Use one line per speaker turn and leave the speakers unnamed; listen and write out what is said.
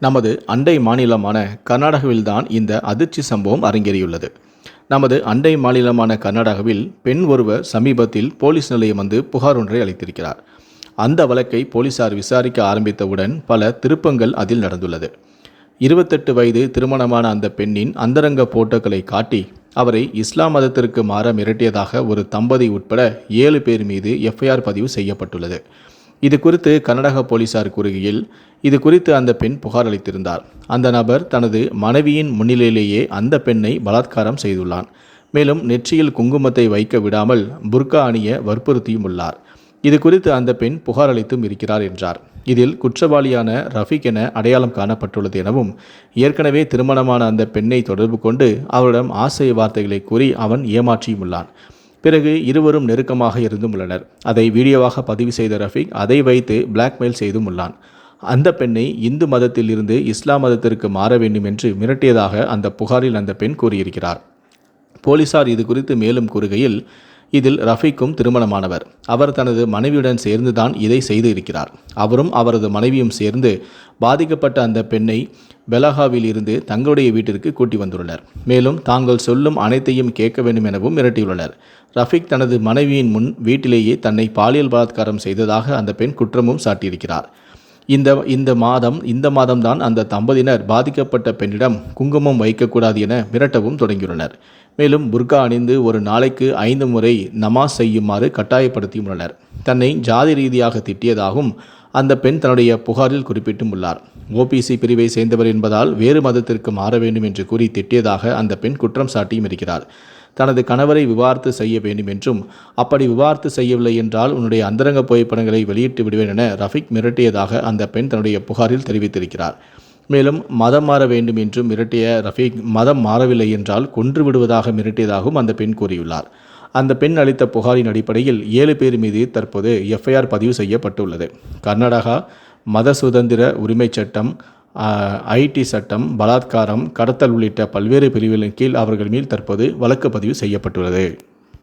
நமது அண்டை மாநிலமான கர்நாடகாவில்தான் இந்த அதிர்ச்சி சம்பவம் அரங்கேறியுள்ளது. நமது அண்டை மாநிலமான கர்நாடகாவில் பெண் ஒருவர் சமீபத்தில் போலீஸ் நிலையம் வந்து புகார் ஒன்றை அளித்திருக்கிறார். அந்த வழக்கை போலீசார் விசாரிக்க ஆரம்பித்தவுடன் பல திருப்பங்கள் அதில் நடந்துள்ளது. இருபத்தெட்டு வயது திருமணமான அந்த பெண்ணின் அந்தரங்க போட்டோக்களை காட்டி அவரை இஸ்லாம் மதத்திற்கு மாற மிரட்டியதாக ஒரு தம்பதி உட்பட ஏழு பேர் மீது எஃப்ஐஆர் பதிவு செய்யப்பட்டுள்ளது. இது குறித்து கர்நாடக போலீசார் கூறுகையில் இது குறித்து அந்த பெண் புகார் அளித்திருந்தார். அந்த நபர் தனது மனைவியின் முன்னிலையிலேயே அந்த பெண்ணை பலாத்காரம் செய்துள்ளான். மேலும் நெற்றியில் குங்குமத்தை வைக்க விடாமல் புர்கா அணிய வற்புறுத்தியும் உள்ளார். இது குறித்து அந்த பெண் புகார் அளித்தும் இருக்கிறார் என்றார். இதில் குற்றவாளியான ரஃபீக் என அடையாளம் காணப்பட்டுள்ளது எனவும் ஏற்கனவே திருமணமான அந்த பெண்ணை தொடர்பு கொண்டு அவரிடம் ஆசை வார்த்தைகளை கூறி அவன் ஏமாற்றியும் உள்ளான். பிறகு இருவரும் நெருக்கமாக இருந்தும் உள்ளனர். அதை வீடியோவாக பதிவு செய்த ரஃபீக் அதை வைத்து பிளாக்மெயில் செய்தும் உள்ளான். அந்த பெண்ணை இந்து மதத்தில் இருந்து இஸ்லாம் மதத்திற்கு மாற வேண்டும் என்று மிரட்டியதாக அந்த புகாரில் அந்த பெண் கூறியிருக்கிறார். போலீசார் இது குறித்து மேலும் கூறுகையில் இதில் ரஃபீக்கும் திருமணமானவர். அவர் தனது மனைவியுடன் சேர்ந்துதான் இதை செய்து இருக்கிறார் அவரும் அவரது மனைவியும் சேர்ந்து பாதிக்கப்பட்ட அந்த பெண்ணை பெலகாவில் இருந்து தங்களுடைய வீட்டிற்கு கூட்டி வந்துள்ளனர். மேலும் தாங்கள் சொல்லும் அனைத்தையும் கேட்க வேண்டும் எனவும் மிரட்டியுள்ளனர். ரஃபீக் தனது மனைவியின் முன் வீட்டிலேயே தன்னை பாலியல் பலாத்காரம் செய்ததாக அந்த பெண் குற்றமும் சாட்டியிருக்கிறார். இந்த இந்த மாதம் இந்த மாதம்தான் அந்த தம்பதியினர் பாதிக்கப்பட்ட பெண்ணிடம் குங்குமம் வைக்கக்கூடாது என மிரட்டவும் தொடங்கியுள்ளனர். மேலும் புர்கா அணிந்து ஒரு நாளைக்கு ஐந்து முறை நமாஸ் செய்யுமாறு கட்டாயப்படுத்தியுள்ளனர் தன்னை ஜாதி ரீதியாக திட்டியதாகவும் அந்த பெண் தன்னுடைய புகாரில் குறிப்பிட்டும் உள்ளார். ஓபிசி பிரிவை சேர்ந்தவர் என்பதால் வேறு மதத்திற்கு மாற வேண்டும் என்று கூறி திட்டியதாக அந்த பெண் குற்றம் சாட்டியும் இருக்கிறார். தனது கணவரை விவார்த்து செய்ய வேண்டும் என்றும் அப்படி விவார்த்து செய்யவில்லை என்றால் உன்னுடைய அந்தரங்க புகைப்படங்களை வெளியிட்டு விடுவேன் என ரஃபிக் மிரட்டியதாக அந்த பெண் தன்னுடைய புகாரில் தெரிவித்திருக்கிறார். மேலும் மதம் மாற வேண்டும் என்றும் மிரட்டிய ரஃபீக் மதம் மாறவில்லை என்றால் கொன்று விடுவதாக மிரட்டியதாகவும் அந்த பெண் கூறியுள்ளார். அந்த பெண் அளித்த புகாரின் அடிப்படையில் ஏழு பேர் மீது தற்போது எஃப்ஐஆர் பதிவு செய்யப்பட்டுள்ளது. கர்நாடகா மத சுதந்திர உரிமைச் சட்டம் ஐடி சட்டம் பலாத்காரம் கடத்தல் உள்ளிட்ட பல்வேறு பிரிவுகளின் கீழ் அவர்கள் மேல் தற்போது வழக்கு பதிவு செய்யப்பட்டுள்ளது.